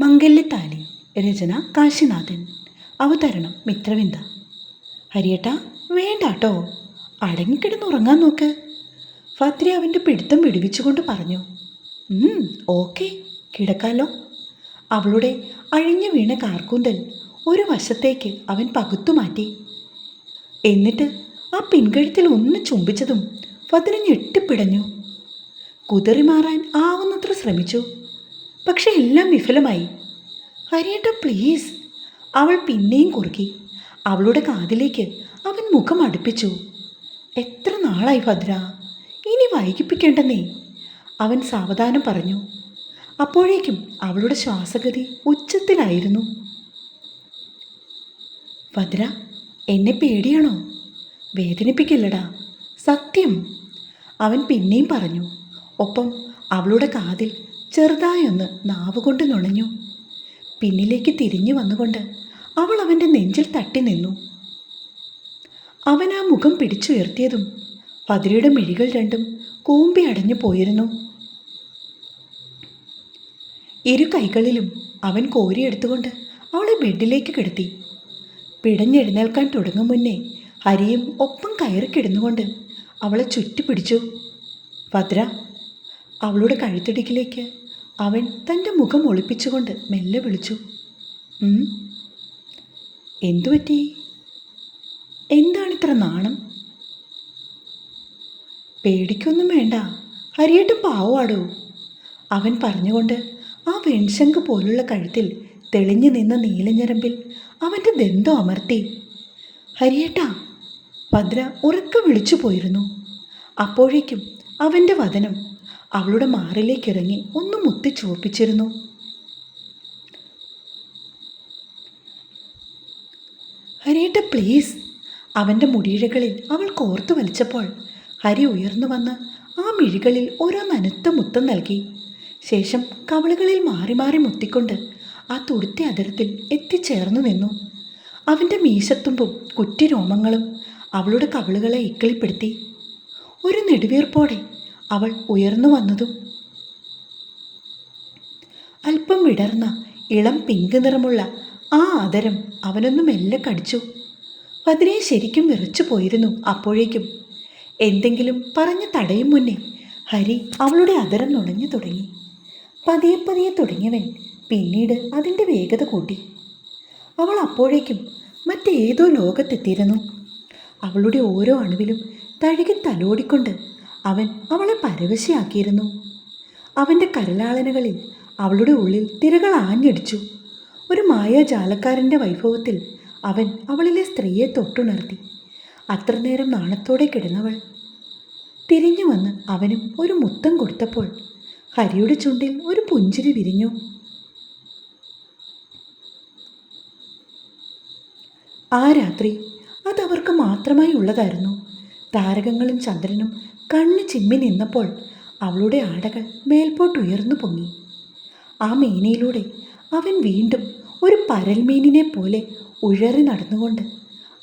മംഗല്യത്താലി രചന കാശിനാഥൻ അവതരണം മിത്രവിന്ദ. ഹരിയേട്ടാ വേണ്ടാട്ടോ അടങ്ങിക്കിടന്ന് ഉറങ്ങാൻ നോക്ക്. ഫത്രി അവന്റെ പിടുത്തം വിടുവിച്ചുകൊണ്ട് പറഞ്ഞു "ഉം, ഓക്കെ കിടക്കാലോ. അവളുടെ അഴിഞ്ഞു വീണ കാർക്കൂന്തൽ ഒരു വശത്തേക്ക് അവൻ പകുത്തു മാറ്റി. എന്നിട്ട് ആ പിൻകഴുത്തിൽ ഒന്ന് ചുംബിച്ചതും ഫതിന് ഞെട്ടിപ്പിടഞ്ഞു കുതിറി മാറാൻ ആവുന്നത്ര ശ്രമിച്ചു. പക്ഷെ എല്ലാം വിഫലമായി. ഹരിയേട്ട പ്ലീസ് അവൾ പിന്നെയും കുറുക്കി അവളുടെ കാതിലേക്ക് അവൻ മുഖം അടുപ്പിച്ചു. എത്ര നാളായി ഭദ്ര? ഇനി വൈകിപ്പിക്കേണ്ടെന്നേ. അവൻ സാവധാനം പറഞ്ഞു. അപ്പോഴേക്കും അവളുടെ ശ്വാസഗതി ഉച്ചത്തിലായിരുന്നു. ഭദ്ര എന്നെ പേടിയാണോ? വേദനിപ്പിക്കില്ലടാ. സത്യം. അവൻ പിന്നെയും പറഞ്ഞു. ഒപ്പം അവളുടെ കാതിൽ ചെറുതായൊന്ന് നാവുകൊണ്ട് നുണഞ്ഞു. പിന്നിലേക്ക് തിരിഞ്ഞു വന്നുകൊണ്ട് അവൾ അവന്റെ നെഞ്ചിൽ തട്ടി നിന്നു. അവൻ ആ മുഖം പിടിച്ചുയർത്തിയതും പതിരയുടെ മിഴികൾ രണ്ടും കൂമ്പി അടഞ്ഞു പോയിരുന്നു. ഇരു കൈകളിലും അവൻ കോരിയെടുത്തുകൊണ്ട് അവളെ ബെഡിലേക്ക് കിടത്തി. പിടഞ്ഞെഴുന്നേൽക്കാൻ തുടങ്ങും മുന്നേ ഹരിയും ഒപ്പം കയറി കിടന്നുകൊണ്ട് അവളെ ചുറ്റിപ്പിടിച്ചു. ഭദ്ര അവളുടെ കഴുത്തിടുക്കിലേക്ക് അവൻ തന്റെ മുഖം ഒളിപ്പിച്ചുകൊണ്ട് മെല്ലെ വിളിച്ചു. എന്തുപറ്റി എന്തു പറ്റി? എന്താണിത്ര നാണം? പേടിക്കൊന്നും വേണ്ട. ഹരിയേട്ടൻ പാവാടോ അവൻ പറഞ്ഞുകൊണ്ട് ആ വെൺശങ്ക് പോലുള്ള കഴുത്തിൽ തെളിഞ്ഞു നിന്ന നീലഞ്ഞരമ്പിൽ അവന്റെ ദന്തം അമർത്തി. ഹരിയേട്ടാ ഭദ്ര ഉറക്ക വിളിച്ചു പോയിരുന്നു. അപ്പോഴേക്കും അവന്റെ വതനം അവളുടെ മാറിലേക്കിറങ്ങി ഒന്ന് മുത്തി ചുവപ്പിച്ചിരുന്നു ഹരിയേട്ട പ്ലീസ്. അവന്റെ മുടിയിഴകളിൽ അവൾ കോർത്തു വലിച്ചപ്പോൾ ഹരി ഉയർന്നു വന്ന് ആ മിഴികളിൽ ഓരോ നനുത്ത മുത്തം നൽകി. ശേഷം കവളുകളിൽ മാറി മാറി മുത്തിക്കൊണ്ട് ആ തുടുത്ത അതിരത്തിൽ എത്തിച്ചേർന്നു നിന്നു. അവന്റെ മീശത്തുമ്പും കുറ്റി രോമങ്ങളും അവളുടെ കവളുകളെ ഇക്കിളിപ്പെടുത്തി. ഒരു നെടുവീർപ്പോടെ അവൾ ഉയർന്നു വന്നതും. അല്പം വിടർന്ന ഇളം പിങ്ക് നിറമുള്ള ആ ആദരം അവനൊന്നും മെല്ലെ കടിച്ചു. പതിനെ ശരിക്കും വിറച്ചു പോയിരുന്നു അപ്പോഴേക്കും. എന്തെങ്കിലും പറഞ്ഞു തടയും മുന്നേ ഹരി അവളുടെ അതരം നുണഞ്ഞു തുടങ്ങി. പതിയെ പതിയെ തുടങ്ങിയവൻ പിന്നീട് അതിന്റെ വേഗത കൂട്ടി. അവൾ അപ്പോഴേക്കും മറ്റേതോ ലോകത്തെത്തിയിരുന്നു. അവളുടെ ഓരോ അണുവിലും തഴുകി തലോടിക്കൊണ്ട് അവൻ അവളെ പരവശയാക്കിയിരുന്നു. അവന്റെ കരലാളനകളിൽ അവളുടെ ഉള്ളിൽ തിരകൾ ആഞ്ഞടിച്ചു. ഒരു മായാജാലക്കാരന്റെ വൈഭവത്തിൽ അവൻ അവളിലെ സ്ത്രീയെ തൊട്ടുണർത്തി. അത്ര നേരം നാണത്തോടെ കിടന്നവൾ. തിരിഞ്ഞു വന്ന് അവനും ഒരു മുത്തം കൊടുത്തപ്പോൾ ഹരിയുടെ ചുണ്ടിൽ ഒരു പുഞ്ചിരി വിരിഞ്ഞു. ആ രാത്രി അതവർക്ക് മാത്രമായി ഉള്ളതായിരുന്നു. താരകങ്ങളും ചന്ദ്രനും കണ്ണ് ചിമ്മി നിന്നപ്പോൾ അവളുടെ ആടകൾ മേൽപോട്ടുയർന്നു പൊങ്ങി. ആ മീനയിലൂടെ അവൻ വീണ്ടും ഒരു പരൽമീനിനെ പോലെ ഉഴറി നടന്നുകൊണ്ട്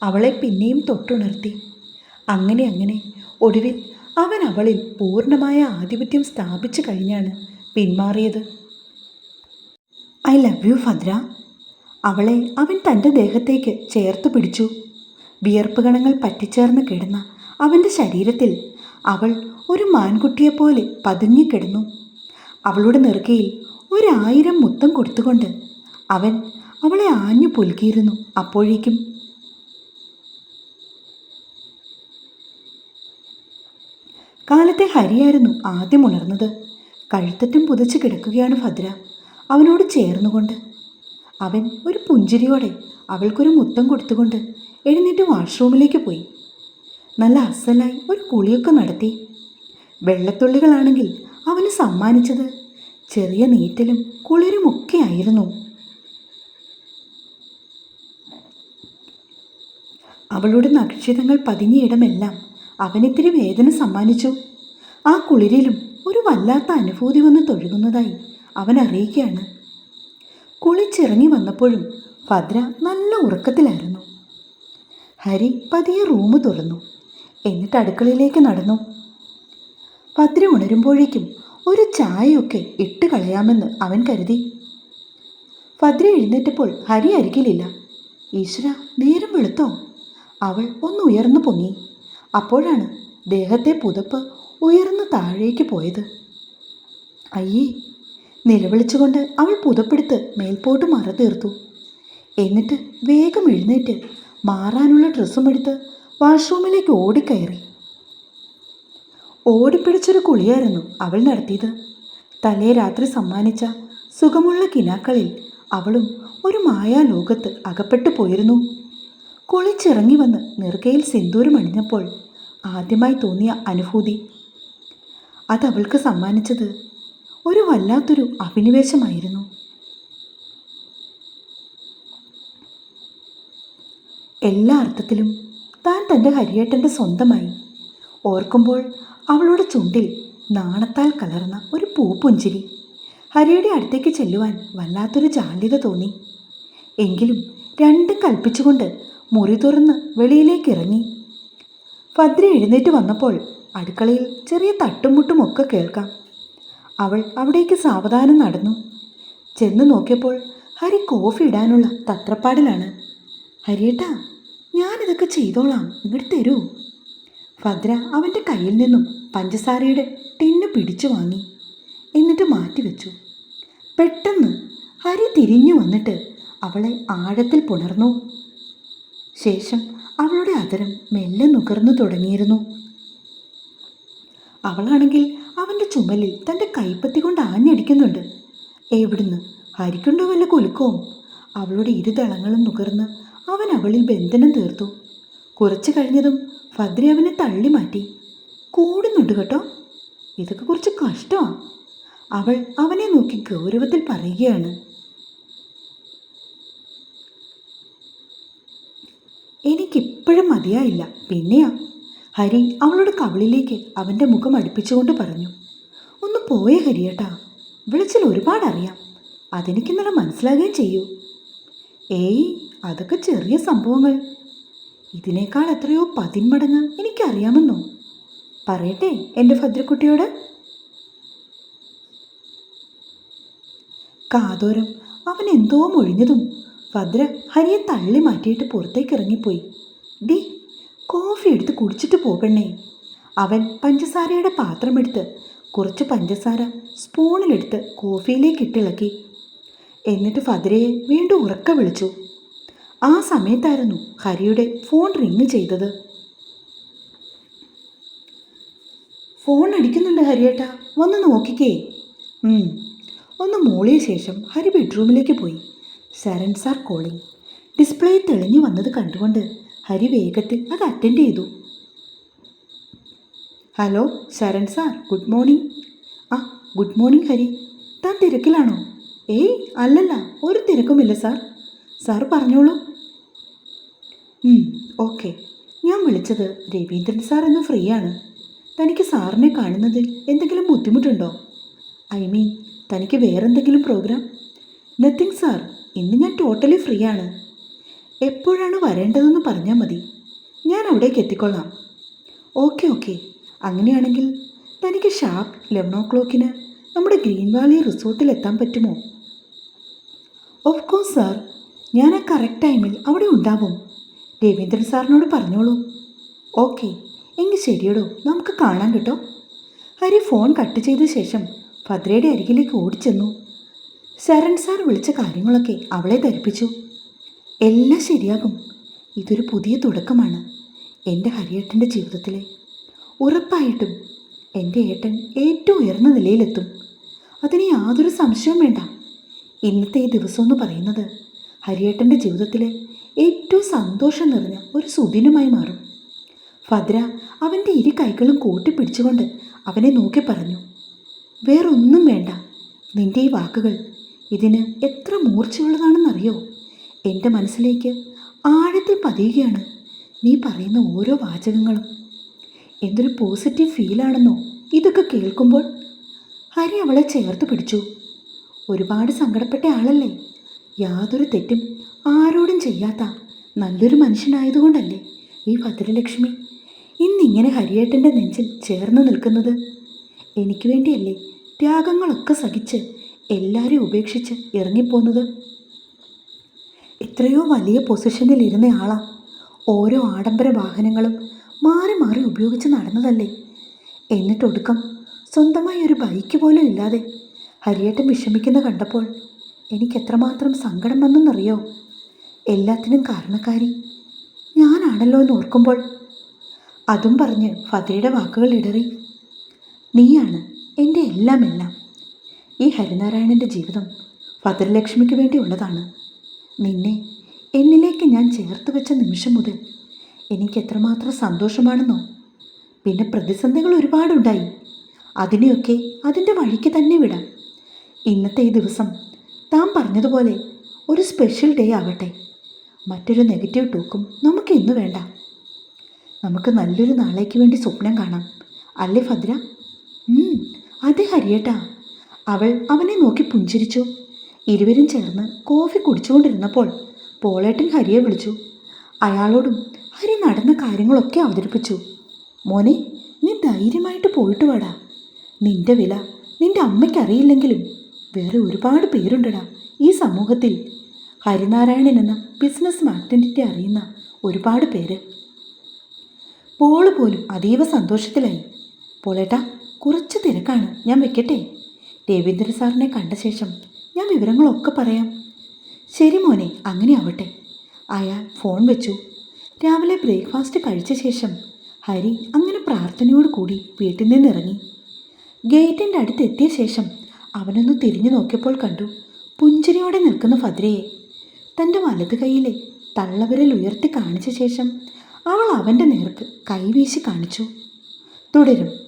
അവളെ പിന്നെയും തൊട്ടുണർത്തി. അങ്ങനെ അങ്ങനെ ഒടുവിൽ അവൻ അവളിൽ പൂർണമായ ആധിപത്യം സ്ഥാപിച്ചു കഴിഞ്ഞാണ് പിന്മാറിയത്. I love you Bhadra. അവളെ അവൻ തന്റെ ദേഹത്തേക്ക് ചേർത്ത് പിടിച്ചു. വിയർപ്പ് കണങ്ങൾ പറ്റിച്ചേർന്ന് കിടന്ന അവന്റെ ശരീരത്തിൽ അവൾ ഒരു മാൻകുട്ടിയെപ്പോലെ പതുങ്ങിക്കിടന്നു. അവളുടെ നെറുകയിൽ ഒരായിരം മുത്തം കൊടുത്തുകൊണ്ട് അവൻ അവളെ ആഞ്ഞു പുലുക്കിയിരുന്നു. അപ്പോഴേക്കും കാലത്തെ ഹരിയായിരുന്നു ആദ്യം ഉണർന്നത്. കഴുത്തറ്റും പുതച്ച് കിടക്കുകയാണ് ഭദ്ര. അവനോട് ചേർന്നുകൊണ്ട് അവൻ ഒരു പുഞ്ചിരിയോടെ അവൾക്കൊരു മുത്തം കൊടുത്തുകൊണ്ട് എഴുന്നേറ്റ് വാഷ്റൂമിലേക്ക് പോയി. നല്ല അസലായി ഒരു കുളിയൊക്കെ നടത്തി. വെള്ളത്തുള്ളികളാണെങ്കിൽ അവന് സമ്മാനിച്ചത് ചെറിയ നീറ്റലും കുളിരുമൊക്കെ ആയിരുന്നു. അവളുടെ നക്ഷതങ്ങൾ പതിഞ്ഞയിടമെല്ലാം അവനിത്തിരി വേദന സമ്മാനിച്ചു. ആ കുളിരിലും ഒരു വല്ലാത്ത അനുഭൂതി വന്ന് തൊഴുകുന്നതായി അവൻ അറിയിക്കുകയാണ്. കുളിച്ചിറങ്ങി വന്നപ്പോഴും ഭദ്ര നല്ല ഉറക്കത്തിലായിരുന്നു. ഹരി പതിയെ റൂം തുറന്നു. എന്നിട്ട് അടുക്കളയിലേക്ക് നടന്നു. ഭദ്ര ഉണരുമ്പോഴേക്കും ഒരു ചായയൊക്കെ ഇട്ട് കളയാമെന്ന് അവൻ കരുതി. ഭദ്ര എഴുന്നേറ്റപ്പോൾ ഹരി അരികിലില്ല. ഈശ്വര നേരം വെളുത്തോ? അവൾ ഒന്ന് ഉയർന്നു പൊങ്ങി. അപ്പോഴാണ് ദേഹത്തെ പുതപ്പ് ഉയർന്നു താഴേക്ക് പോയത്. അയ്യേ നിലവിളിച്ചുകൊണ്ട് അവൾ പുതപ്പെടുത്ത് മേൽപോട്ട് മറ തീർത്തു. എന്നിട്ട് വേഗം എഴുന്നേറ്റ് മാറാനുള്ള ഡ്രസ്സും എടുത്ത് വാഷ്റൂമിലേക്ക് ഓടിക്കയറി. ഓടിപ്പിടിച്ചൊരു കുളിയായിരുന്നു അവൾ നടത്തിയത്. തലേ രാത്രി സമ്മാനിച്ച സുഖമുള്ള കിനാക്കളിൽ അവളും ഒരു മായാലോകത്ത് അകപ്പെട്ടു പോയിരുന്നു. കുളിച്ചിറങ്ങി വന്ന് നെറുകയിൽ സിന്ദൂരം അണിഞ്ഞപ്പോൾ ആദ്യമായി തോന്നിയ അനുഭൂതി. അതവൾക്ക് സമ്മാനിച്ചത് ഒരു വല്ലാത്തൊരു അഭിനിവേശമായിരുന്നു. എല്ലാ അർത്ഥത്തിലും താൻ തന്റെ ഹരിയേട്ടന്റെ സ്വന്തമായി. ഓർക്കുമ്പോൾ അവളുടെ ചുണ്ടിൽ നാണത്താൽ കലർന്ന ഒരു പൂപ്പുഞ്ചിരി. ഹരിയുടെ അടുത്തേക്ക് ചെല്ലുവാൻ വല്ലാത്തൊരു ജാള്യത തോന്നി. എങ്കിലും രണ്ടും കൽപ്പിച്ചുകൊണ്ട് മുറി തുറന്ന് വെളിയിലേക്ക് ഇറങ്ങി. ഭദ്ര എഴുന്നേറ്റ് വന്നപ്പോൾ അടുക്കളയിൽ ചെറിയ തട്ടുമുട്ടും ഒക്കെ കേൾക്കാം. അവൾ അവിടേക്ക് സാവധാനം നടന്നു. ചെന്ന് നോക്കിയപ്പോൾ ഹരി കോഫി ഇടാനുള്ള തത്രപ്പാടിലാണ്. ഹരിയേട്ടാ ഞാനിതൊക്കെ ചെയ്തോളാം. ഇങ്ങോട്ട് തരൂ. ഭദ്ര അവന്റെ കയ്യിൽ നിന്നും പഞ്ചസാരയുടെ ടിന്ന് പിടിച്ചു വാങ്ങി എന്നിട്ട് മാറ്റിവെച്ചു പെട്ടെന്ന് ഹരി തിരിഞ്ഞു വന്നിട്ട് അവളെ ആഴത്തിൽ പുണർന്നു. ശേഷം അവളുടെ അതരം മെല്ലെ നുകർന്നു തുടങ്ങിയിരുന്നു. അവളാണെങ്കിൽ അവന്റെ ചുമലിൽ തന്റെ കൈപ്പത്തി കൊണ്ട് ആഞ്ഞടിക്കുന്നുണ്ട്. എവിടുന്ന്? ഹരിക്കുണ്ടോ വല്ല കുലുക്കവും? അവളുടെ ഇരുതളങ്ങളും നുകർന്ന് അവൻ അവളിൽ ബന്ധനം തീർത്തു. കുറച്ച് കഴിഞ്ഞതും ഭദ്രി അവനെ തള്ളി മാറ്റി. കൂടുന്നുണ്ട് കേട്ടോ. ഇതൊക്കെ കുറച്ച് കഷ്ടമാണ് അവൾ അവനെ നോക്കി ഗൗരവത്തിൽ പറയുകയാണ്. എനിക്കിപ്പോഴും മതിയായില്ല. പിന്നെയാ. ഹരി അവളുടെ കവളിലേക്ക് അവന്റെ മുഖം അടുപ്പിച്ചുകൊണ്ട് പറഞ്ഞു. ഒന്ന് പോയേ ഹരിയേട്ടാ വിളിച്ചാൽ ഒരുപാട് അറിയാം അതെനിക്ക് ഇന്നലെ മനസ്സിലാകുകയും ചെയ്യൂ. ഏയ് അതൊക്കെ ചെറിയ സംഭവങ്ങൾ. ഇതിനേക്കാൾ എത്രയോ പതിന്മടങ്ങ് എനിക്കറിയാമെന്നോ? പറയട്ടെ എന്റെ ഭദ്രക്കുട്ടിയോട്? കാതോരം അവൻ എന്തോ മൊഴിഞ്ഞതും ഭദ്ര ഹരിയെ തള്ളി മാറ്റിയിട്ട് പുറത്തേക്ക് ഇറങ്ങിപ്പോയി ഡി കോഫി എടുത്ത് കുടിച്ചിട്ട് പോകണേ അവൻ പഞ്ചസാരയുടെ പാത്രമെടുത്ത് കുറച്ച് പഞ്ചസാര സ്പൂണിലെടുത്ത് കോഫിയിലേക്ക് ഇട്ടിളക്കി. എന്നിട്ട് ഫദ്രയെ വീണ്ടും ഉറക്ക വിളിച്ചു. ആ സമയത്തായിരുന്നു ഹരിയുടെ ഫോൺ റിങ് ചെയ്തത്. ഫോൺ അടിക്കുന്നുണ്ട് ഹരിയേട്ടാ വന്ന് നോക്കിക്കേ. ഒന്ന് മോളിയ ശേഷം ഹരി ബെഡ്റൂമിലേക്ക് പോയി. Sharan sir calling. ഡിസ്പ്ലേ തെളിഞ്ഞു വന്നത് കണ്ടുകൊണ്ട് ഹരി വേഗത്തിൽ അത് അറ്റൻഡ് ചെയ്തു. Hello Sharan sir good morning. ആ ഗുഡ് മോർണിംഗ് ഹരി. താൻ തിരക്കിലാണോ? ഏയ് അല്ലല്ല ഒരു തിരക്കുമില്ല സാർ. സാർ പറഞ്ഞോളൂ. ഓക്കെ. ഞാൻ വിളിച്ചത് രവീന്ദ്രൻ സാർ എന്ന് ഫ്രീ ആണ് തനിക്ക് സാറിനെ കാണുന്നതിൽ എന്തെങ്കിലും ബുദ്ധിമുട്ടുണ്ടോ? ഐ മീൻ തനിക്ക് വേറെന്തെങ്കിലും പ്രോഗ്രാം? നത്തിങ് സാർ ഇന്ന് ഞാൻ ടോട്ടലി ഫ്രീ ആണ് എപ്പോഴാണ് വരേണ്ടതെന്ന് പറഞ്ഞാൽ മതി. ഞാൻ അവിടേക്ക് എത്തിക്കൊള്ളാം. Okay okay. അങ്ങനെയാണെങ്കിൽ തനിക്ക് ഷാർപ്പ് ലെവൻ ഓ ക്ലോക്കിന് നമ്മുടെ ഗ്രീൻ വാലി റിസോർട്ടിൽ എത്താൻ പറ്റുമോ? ഓഫ് കോഴ്സ് സാർ ഞാൻ ആ കറക്റ്റ് ടൈമിൽ അവിടെ ഉണ്ടാവും. രവീന്ദ്രൻ സാറിനോട് പറഞ്ഞോളൂ. ഓക്കെ എങ്കിൽ ശരിയടോ നമുക്ക് കാണാൻ കേട്ടോ. ഹരി ഫോൺ കട്ട് ചെയ്ത ശേഷം ഭദ്രയുടെ അരികിലേക്ക് ഓടിച്ചെന്നു. ശരൺ സാർ വിളിച്ച കാര്യങ്ങളൊക്കെ അവളെ ധരിപ്പിച്ചു. എല്ലാം ശരിയാകും. ഇതൊരു പുതിയ തുടക്കമാണ് എന്റെ ഹരിയേട്ടന്റെ ജീവിതത്തിലെ. ഉറപ്പായിട്ടും എന്റെ ഏട്ടൻ ഏറ്റവും ഉയർന്ന നിലയിലെത്തും. അതിന് യാതൊരു സംശയവും വേണ്ട. ഇന്നത്തെ ഈ ദിവസം എന്ന് പറയുന്നത് ഹരിയേട്ടന്റെ ജീവിതത്തിലെ ഏറ്റവും സന്തോഷം നിറഞ്ഞ ഒരു സുദിനമായി മാറും. ഭദ്ര അവന്റെ ഇരു കൈകളും കൂട്ടിപ്പിടിച്ചുകൊണ്ട് അവനെ നോക്കി പറഞ്ഞു വേറൊന്നും വേണ്ട. നിന്റെ ഈ വാക്കുകൾ ഇതിന് എത്ര മൂർച്ചയുള്ളതാണെന്നറിയോ? എന്റെ മനസ്സിലേക്ക് ആഴത്തിൽ പതിയുകയാണ് നീ പറയുന്ന ഓരോ വാചകങ്ങളും. എന്തൊരു പോസിറ്റീവ് ഫീലാണെന്നോ ഇതൊക്കെ കേൾക്കുമ്പോൾ? ഹരി അവളെ ചേർത്ത് പിടിച്ചു. ഒരുപാട് സങ്കടപ്പെട്ട ആളല്ലേ? യാതൊരു തെറ്റും ആരോടും ചെയ്യാത്ത നല്ലൊരു മനുഷ്യനായതുകൊണ്ടല്ലേ ഈ ഭദ്രലക്ഷ്മി? ഇന്നിങ്ങനെ ഹരിയേട്ടന്റെ നെഞ്ചിൽ ചേർന്ന് നിൽക്കുന്നത്? എനിക്ക് വേണ്ടിയല്ലേ ത്യാഗങ്ങളൊക്കെ സഹിച്ച് എല്ലാവരെയും ഉപേക്ഷിച്ച് ഇറങ്ങിപ്പോന്നത്? എത്രയോ വലിയ പൊസിഷനിൽ ഇരുന്ന ആളാ. ഓരോ ആഡംബര വാഹനങ്ങളും മാറി മാറി ഉപയോഗിച്ച് നടന്നതല്ലേ? എന്നിട്ടൊടുക്കം സ്വന്തമായി ഒരു ബൈക്ക് പോലും ഇല്ലാതെ ഹരിയേട്ടൻ വിഷമിക്കുന്ന കണ്ടപ്പോൾ എനിക്ക് എത്രമാത്രം സങ്കടം വന്നെന്നറിയോ എല്ലാത്തിനും കാരണക്കാരി. ഞാനാണല്ലോ എന്ന് ഓർക്കുമ്പോൾ അതും പറഞ്ഞ് ഫതയുടെ വാക്കുകൾ ഇടറി. നീയാണ് എന്റെ എല്ലാം എല്ലാം. ഈ ഹരിനാരായണന്റെ ജീവിതം ഭദ്രലക്ഷ്മിക്ക് വേണ്ടി ഉള്ളതാണ്. നിന്നെ എന്നിലേക്ക് ഞാൻ ചേർത്ത് വെച്ച നിമിഷം മുതൽ എനിക്ക് എത്രമാത്രം സന്തോഷമാണെന്നോ? പിന്നെ പ്രതിസന്ധികൾ ഒരുപാടുണ്ടായി. അതിനെയൊക്കെ അതിന്റെ വഴിക്ക് തന്നെ വിടാം. ഇന്നത്തെ ഈ ദിവസം താൻ പറഞ്ഞതുപോലെ ഒരു സ്പെഷ്യൽ ഡേ ആവട്ടെ. മറ്റൊരു നെഗറ്റീവ് ടോക്കും നമുക്ക് ഇന്ന് വേണ്ട. നമുക്ക് നല്ലൊരു നാളേക്ക് വേണ്ടി സ്വപ്നം കാണാം. അല്ലേ ഭദ്ര? അതെ ഹരിയേട്ടാ. അവൾ അവനെ നോക്കി പുഞ്ചിരിച്ചു. ഇരുവരും ചേർന്ന് കോഫി കുടിച്ചുകൊണ്ടിരുന്നപ്പോൾ പോളേട്ടൻ ഹരിയെ വിളിച്ചു. അയാളോടും ഹരി നടന്ന കാര്യങ്ങളൊക്കെ അവതരിപ്പിച്ചു. മോനെ നീ ധൈര്യമായിട്ട് പോയിട്ട് വാടാ. നിന്റെ വില നിന്റെ അമ്മയ്ക്കറിയില്ലെങ്കിലും വേറെ ഒരുപാട് പേരുണ്ടടാ ഈ സമൂഹത്തിൽ. ഹരിനാരായണൻ എന്ന ബിസിനസ് മാറ്റന്റിറ്റി അറിയുന്ന ഒരുപാട് പേര്. പോൾ പോലും അതീവ സന്തോഷത്തിലായി. പോളേട്ടാ കുറച്ച് തിരക്കാണ്. ഞാൻ വെക്കട്ടെ? രവീന്ദ്ര സാറിനെ കണ്ട ശേഷം ഞാൻ വിവരങ്ങളൊക്കെ പറയാം. ശരി മോനെ അങ്ങനെ ആവട്ടെ. അയാൾ ഫോൺ വെച്ചു. രാവിലെ ബ്രേക്ക്ഫാസ്റ്റ് കഴിച്ച ശേഷം ഹരി അങ്ങനെ പ്രാർത്ഥനയോട് കൂടി വീട്ടിൽ നിന്നിറങ്ങി. ഗേറ്റിന്റെ അടുത്തെത്തിയ ശേഷം അവനൊന്ന് തിരിഞ്ഞു നോക്കിയപ്പോൾ കണ്ടു പുഞ്ചിരിയോടെ നിൽക്കുന്ന ഫദ്രയെ. തന്റെ വലത് കൈയിലെ തള്ളവിരൽ ഉയർത്തി കാണിച്ച ശേഷം അവൾ അവന്റെ നേർക്ക് കൈവീശി കാണിച്ചു. തുടരും.